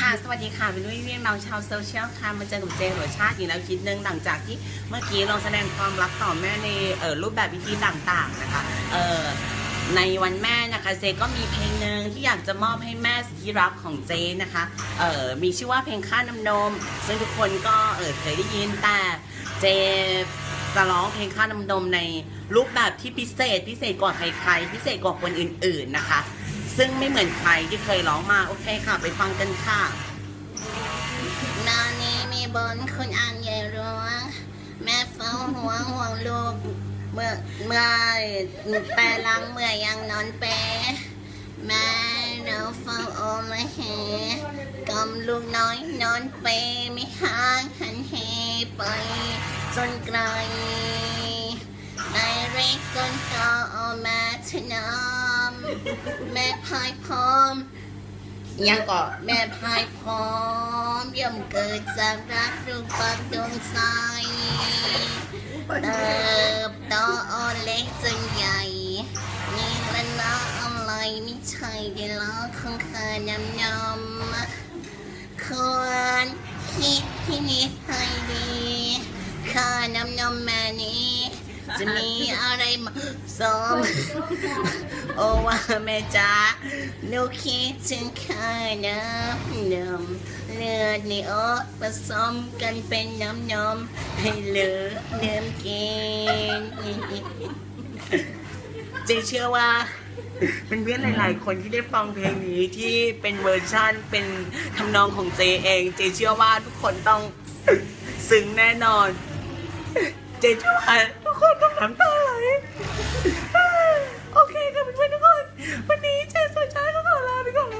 ค่ะ สวัสดีค่ะ เป็นวิเวียนเราชาวโซเชียลค่ะ มาเจอกับเจหัวชาติอีกแล้วคิดนึงหลังจากที่เมื่อกี้เราแสดงความรักต่อแม่ในเอ่อรูปแบบวิธีต่างๆนะคะเอ่อในวันแม่นะคะเจก็มีเพลงหนึ่งที่อยากจะมอบให้แม่สุดที่รักของเจนะคะเอ่อมีชื่อว่าเพลงค่าน้ำนม ซึ่งทุกคนก็เออเคยได้ยินแต่เจจะร้องเพลงค่าน้ำนมในรูปแบบที่พิเศษพิเศษกว่าใครๆพิเศษกว่าคนอื่น ๆนะคะ ซึ่งไม่เหมือนใครที่เคยร้องมา โอเคค่ะ ไปฟังกันค่ะนานนี้มีบนคุณอ่านใหญ่หลวง แม่เฝ้าห่วงห่วงลูก เมื่อเมื่อแปรลังเมื่อยังนอนเปแม่เราเฝ้าโอมาเหกำลูกน้อยนอนเปไม่ห่างหันเหไปจนไกลนายเรียกจนก็ออกมาถนอม แม่พายพร้อม ยังก็แม่พายพร้อมย่อมเกิดจากรักลูกปักดวงใจเติบโตอ่อนเล็กจนใหญ่นี่ละนะอะไรไม่ใช่ได้ล้อของข้านำนำควรคิดที่นิดให้ดีข้านำนมแม่นี้ จะมีอะไรมาสมโอ้ว่าแม่จ๋าหนูคิดถึงข้าน้ำนมเลือดในอกผสมกันเป็นน้ำนมให้เหลือเดิมกินเจเชื่อว่าเป็นเพื่อนหลาย ๆ คนที่ได้ฟังเพลงนี้ที่เป็นเวอร์ชั่นเป็นทำนองของเจเอง เจเชื่อว่าทุกคนต้องซึ้งแน่นอน เจเชื่อว่า คนต้องน้ำตาไหลโอเคค่ะเพื่อนๆทุกคน วันนี้เจสุดท้ายก็ขอลาไปก่อน